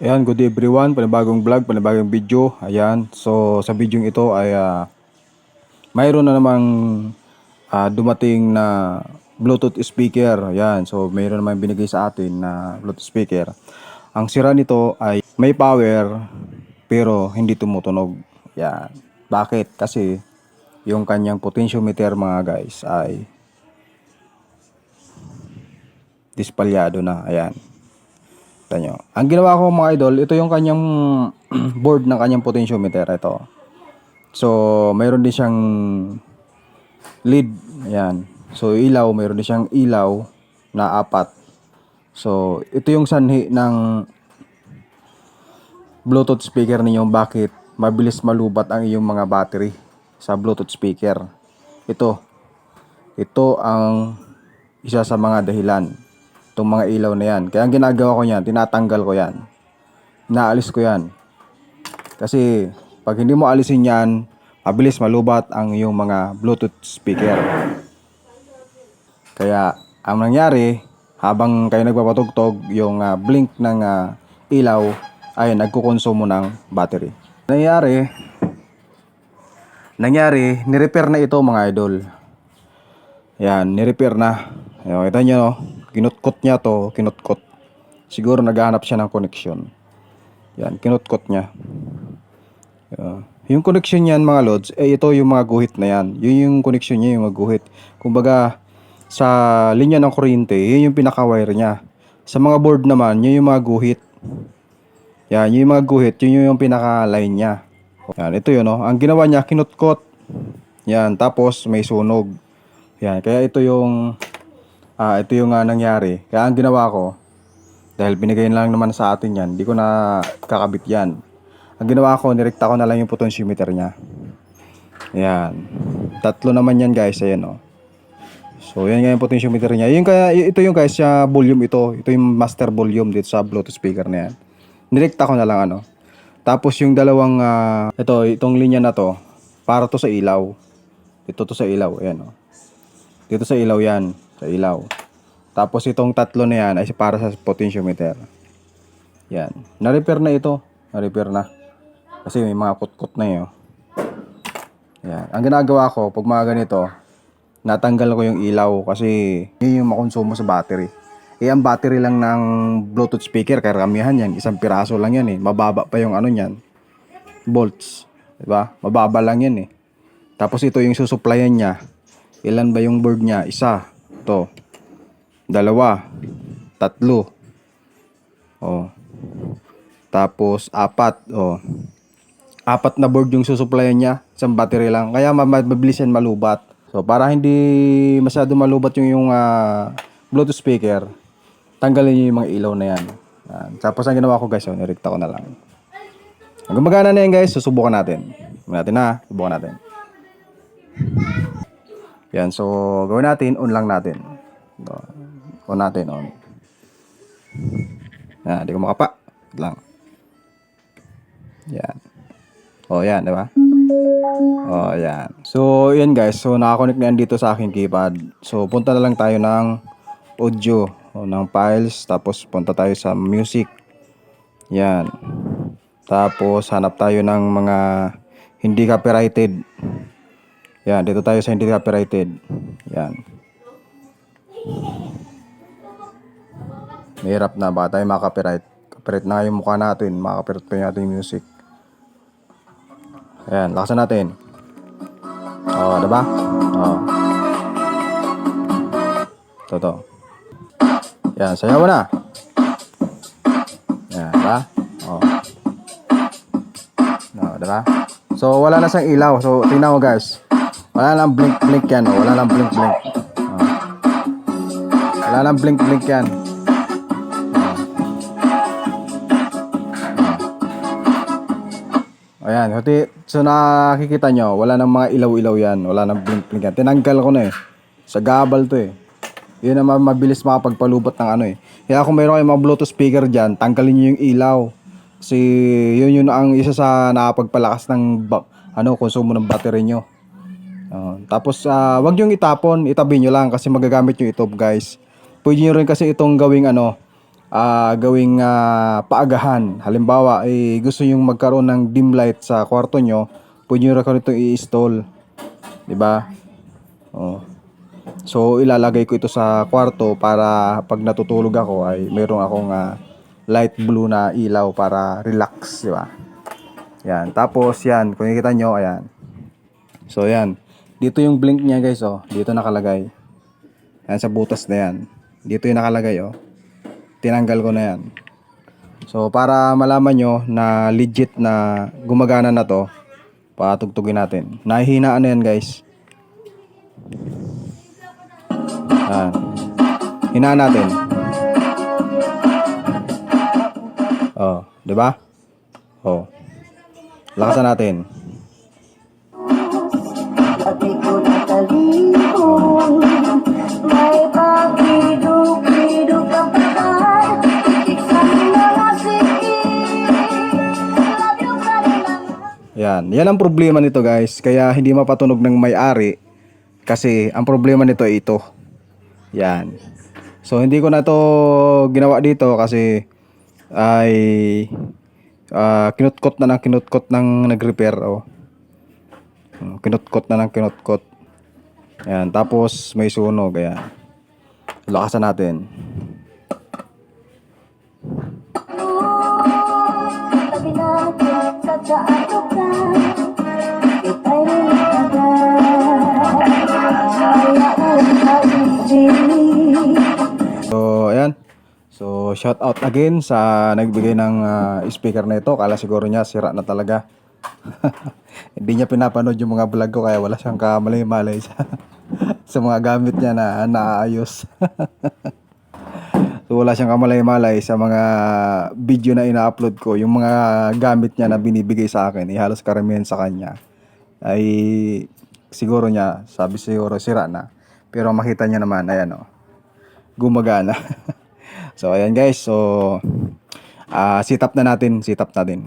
Ayan, good day everyone. Panibagong vlog, panibagong video. Ayan, so sa video ito ay ah, mayroon na namang ah, dumating na Bluetooth speaker. Ayan, so mayroon naman binigay sa atin na Bluetooth speaker. Ang sira nito ay may power pero hindi tumutunog. Ayan. Bakit? Kasi yung kanyang potentiometer mga guys ay dispalyado na. Ayan. Kita nyo. Ang ginawa ko mga idol, ito yung kanyang board ng kanyang potentiometer. Ito. So, mayroon din siyang lead. Ayan. So, ilaw. Mayroon din siyang ilaw na apat. So, ito yung sanhi ng Bluetooth speaker ninyo. Bakit mabilis malubat ang iyong mga battery sa Bluetooth speaker. Ito. Ito ang isa sa mga dahilan itong mga ilaw na yan. Kaya ang ginagawa ko yan, tinatanggal ko yan. Naalis ko yan. Kasi pag hindi mo alisin yan, mabilis malubat ang iyong mga Bluetooth speaker. Kaya ang nangyari, habang kayo nagpapatugtog, yung ah, blink ng ah, ilaw ay nagkukonsumo ng battery. Nangyari, nangyari, nirepair na ito mga idol. Yan, nirepair na. Ayan, kita nyo, no? Kinutkot niya to, kinutkot. Siguro naghahanap siya ng connection. Yan, kinutkot niya. Yan. Yung connection niyan mga lods, eh ito yung mga guhit na yan. Yun yung connection niya, yung mga guhit. Kumbaga, sa linya ng kuryente, yun yung pinaka-wire niya. Sa mga board naman, yun yung mga guhit. Yan, yun yung mga guhit, yun yung pinaka-line niya. Yan, ito yun, no? Ang ginawa niya, kinutkot. Yan, tapos may sunog. Yan, kaya ito yung ah ito yung ah, nangyari. Kaya ang ginawa ko, dahil binigay lang naman sa atin yan, di ko na kakabit yan. Ang ginawa ko, nirekta ko na lang yung potentiometer niya. Yan. Tatlo naman yan guys, ayan o. So, yan nga yung potentiometer niya. Yung kaya, ito yung guys, sa volume ito. Ito yung master volume dito sa Bluetooth speaker na yan. Nirekta ko na lang ano. Tapos yung dalawang, ah, ito, itong linya na to, para to sa ilaw. Ito to sa ilaw, ayan o. Dito sa ilaw yan, sa ilaw. Tapos itong tatlo na yan ay para sa potentiometer. Yan. Na-repair na ito. Na-repair na. Kasi may mga kutkot na yun. Yan. Ang ginagawa ko, pag mga ganito, natanggal ko yung ilaw kasi yun yung makonsumo sa battery. Eh, ang battery lang ng Bluetooth speaker, karamihan yan, isang piraso lang yan eh. Mababa pa yung ano yan, volts. Diba? Mababa lang yan eh. Tapos ito yung susuplayan niya. Ilan ba yung board niya? Isa. Ito. Dalawa. Tatlo. Oh. Tapos apat. Oh. Apat na board yung susuplayan niya. Isang battery lang. Kaya ma- ma- mabilis yan malubat. So para hindi masyado malubat yung yung ah, Bluetooth speaker, tanggalin niyo yung mga ilaw na yan. Yan. Tapos ang ginawa ko guys, oh, nirekta ko na lang. Ang gumagana na yan guys, susubukan natin. Subukan natin na, subukan natin. Yan, so gawin natin, on lang natin. So, on natin, on. Yan, di ko makapa. Lang. Yan. O, yan, di ba? O, yan. So, yan guys. So, nakakonect na yan dito sa aking keypad. So, punta na lang tayo ng audio o ng files. Tapos, punta tayo sa music. Yan. Tapos, hanap tayo ng mga hindi copyrighted. Yan, dito tayo sa hindi copyrighted. Yan. Mahirap na, baka tayo makaka-copyright. Copyright na yung mukha natin, makaka-copyright pa yung music. Ayan, lakasan natin. Oo, diba? Oo. Ito, to. Yan, sayaw na. Yan, diba? Oo. Oo, diba? So, wala na siyang ilaw. So, tingnan mo guys. Wala nang blink-blink yan. Oh. Wala nang blink-blink. Oh. Wala nang blink-blink yan. Ayan. So, ti- so, nakikita nyo, wala nang mga ilaw-ilaw yan. Wala nang blink-blink yan. Tinanggal ko na eh. Sa gabal to eh. Yun ang ma- mabilis makapagpalubot ng ano eh. Kaya kung mayroon kayong mga Bluetooth speaker dyan, tanggalin nyo yung ilaw. Kasi yun yun ang isa sa nakapagpalakas ng ano, konsumo ng battery nyo. Oh, tapos ah, wag yung itapon, itabi nyo lang kasi magagamit nyo ito guys. Pwede nyo rin kasi itong gawing ano, ah, gawing ah, paagahan. Halimbawa, eh, gusto yung magkaroon ng dim light sa kwarto nyo, pwede nyo rin ito i-install. 'Di ba? Oh. So ilalagay ko ito sa kwarto para pag natutulog ako ay mayroong akong ah, light blue na ilaw para relax, 'di ba? Yan. Tapos yan, kung nakikita nyo, ayan. So yan. Dito yung blink niya guys, oh. Dito nakalagay. Yan sa butas na yan. Dito yung nakalagay, oh. Tinanggal ko na yan. So para malaman nyo na legit na gumagana na to, patugtugin natin. Nahihinaan na yan guys. Yan. Hinaan natin. Oh, 'di ba? Oh. Lakasan natin. Yan. Yan ang problema nito guys. Kaya hindi mapatunog ng may-ari. Kasi ang problema nito ay ito. Yan. So hindi ko na to ginawa dito kasi ay ah, kinutkot na ng kinutkot ng nag-repair. Oh. Hmm, Kinutkot na ng kinutkot. Yan. Tapos may sunog. Ayan. Lakasan natin. Sabi natin sa gaano So, ayan. So, shout out again sa nagbigay ng ah, speaker na ito. Kala siguro niya sira na talaga. Hindi niya pinapanood yung mga vlog ko kaya wala siyang kamalay-malay sa, sa mga gamit niya na naayos. so, wala siyang kamalay-malay sa mga video na ina-upload ko. Yung mga gamit niya na binibigay sa akin, eh, halos karamihan sa kanya ay siguro niya, sabi siguro sira na. Pero makita niya naman, ayan o gumagana. so ayan guys, so ah sit up na natin, sit up natin.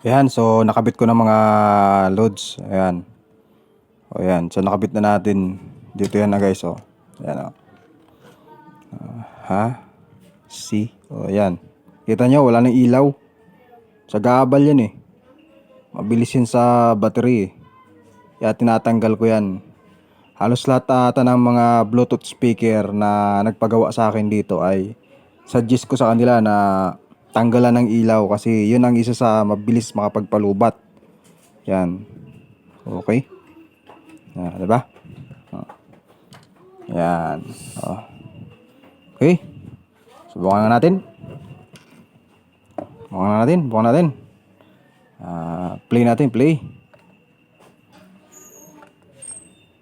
Ayan, so nakabit ko na mga loads. Ayan. O ayan, so nakabit na natin. Dito yan na guys, oh. Ayan, oh. Ah, ha? See? O ayan. Kita nyo, wala nang ilaw. Sa gabal yan eh. Mabilis yun sa battery eh. Kaya tinatanggal ko yan. Halos lahat ata ng mga Bluetooth speaker na nagpagawa sa akin dito ay suggest ko sa kanila na tanggalan ng ilaw kasi yun ang isa sa mabilis makapagpalubat. Yan. Okay? Yan, di ba? Oh. Yan. Oh. Okay. Subukan na natin. Subukan na natin. Subukan natin. Ah, play natin, play.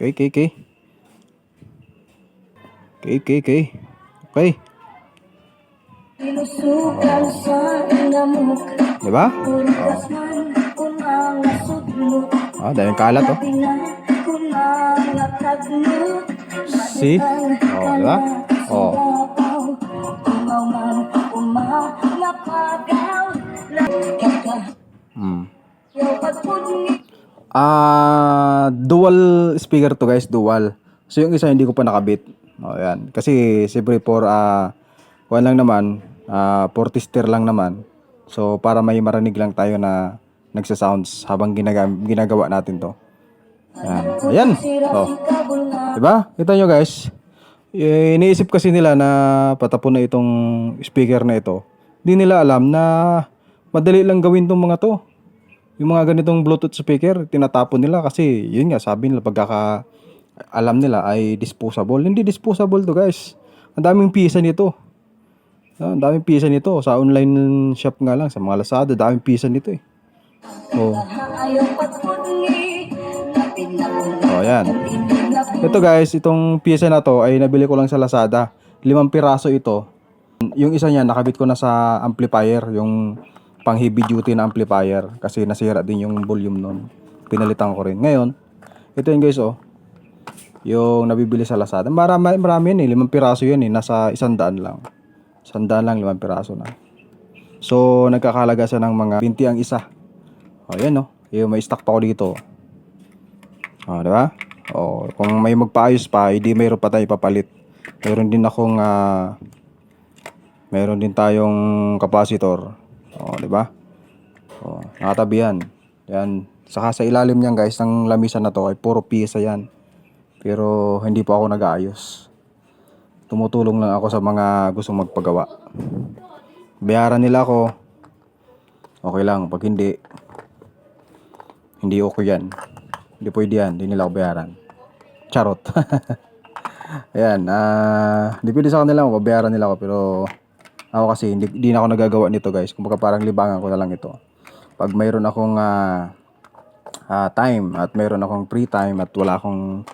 Okay, okay, okay. Okay, okay, okay. Okay. Pinusukan sa inamok Di ba? Puritas man kunang nasudlo Ah, dahil kalat oh. See? Oh, di ba? Oh. Hmm. Ah, dual speaker to guys, dual. So yung isa hindi ko pa nakabit. Oh, yan. Kasi siyempre for ah kuwan lang naman, ah for tester lang naman. So para may marinig lang tayo na nagsa-sounds habang ginagawa, ginagawa natin to. Yan. Ayan. Oh. Diba? Kita nyo guys. Eh, iniisip kasi nila na patapon na itong speaker na ito. Hindi nila alam na madali lang gawin tong mga to. Yung mga ganitong Bluetooth speaker, tinatapon nila kasi yun nga sabi nila pagkaka alam nila ay disposable. Hindi disposable to guys. Ang daming pisa nito. Ah, Ang daming pisa nito. Sa online shop nga lang, sa mga Lazada, daming pisa nito eh. Oh. Oh, yan. Ito guys, itong pyesa na to ay nabili ko lang sa Lazada. Limang piraso ito. Yung isa niya nakabit ko na sa amplifier, yung pang heavy duty na amplifier kasi nasira din yung volume nun. Pinalitan ko rin. Ngayon, ito yun guys oh. Yung nabibili sa Lazada. Marami, marami yan eh. Limang piraso yan eh. Nasa isang daan lang. Isang daan lang, limang piraso na. So, nagkakalaga siya ng mga 20 ang isa. O, yan oh. Yung may stock pa ako dito. O, di ba? O, kung may magpaayos pa, hindi mayroon pa tayo papalit. Mayroon din akong ah, Meron din tayong capacitor. O, di ba? O, nakatabi yan. Yan. Saka sa ilalim niyan guys, ng lamisan na to ay puro piyesa yan. Pero hindi pa ako nag-aayos. Tumutulong lang ako sa mga gustong magpagawa. Bayaran nila ako. Okay lang. Pag hindi, hindi okay yan. Hindi pwede yan. Hindi nila ako bayaran. Charot. Ayan. ah depende sa kanila kung babayaran nila ako. Pero ako kasi hindi, hindi na ako nagagawa nito guys. Kumbaga parang libangan ko na lang ito. Pag mayroon akong ah, ah, time at mayroon akong free time at wala akong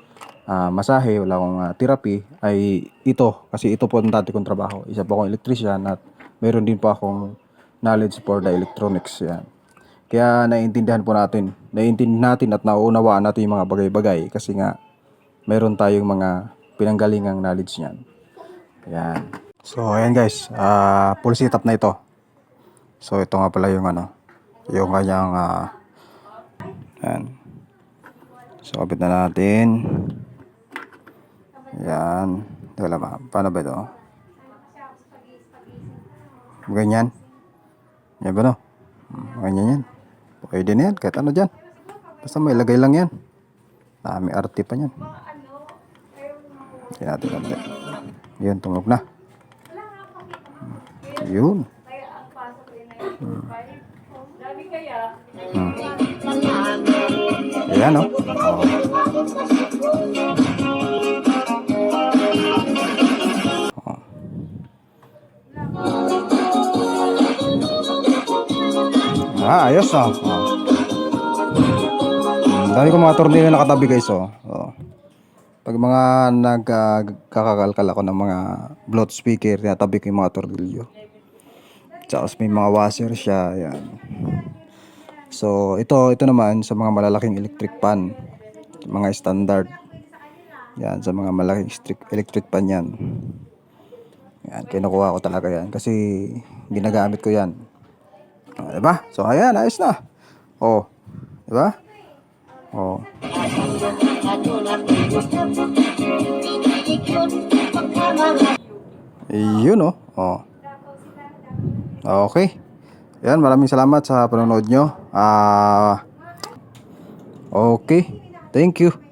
ah, masahe, wala akong ah, therapy, ay ito. Kasi ito po ang dati kong trabaho. Isa po akong electrician at mayroon din po akong knowledge for the electronics. Yan. Kaya naiintindihan po natin. Naiintindihan natin at nauunawaan natin yung mga bagay-bagay kasi nga mayroon tayong mga pinanggalingang knowledge niyan. Ayan. So, ayan guys. ah full setup na ito. So, ito nga pala yung ano, yung kanyang ah ayan. So, kapit na natin. Ayan. Teka lang ba? Paano ba ito? Ganyan. Yan ba no? Hmm, Ganyan yan. Pwede na yan. Kahit ano dyan. Basta may lagay lang yan. Ah, may arte pa yan. Hindi natin konti. Yun, na. Hmm. Yun. Hmm. Ayan, no? Oh. Oh. Ah, ayos, oh. oh. Hmm, dami ko mga tornilyo nakatabi guys, oh. oh. Pag mga nagkakakalkal ako ng mga Bluetooth speaker, tinatabi ko yung mga tornilyo. Tsaka may mga washer siya, yan. So, ito, ito naman sa mga malalaking electric pan. Mga standard. Yan, sa mga malaking electric, pan yan. Yan, kinukuha ko talaga yan. Kasi, ginagamit ko yan. O, diba? So, ayan, ayos na. O, diba? O. Yun, oh. O. Okay. Yan, maraming salamat sa panonood nyo. Ah, okay. Thank you.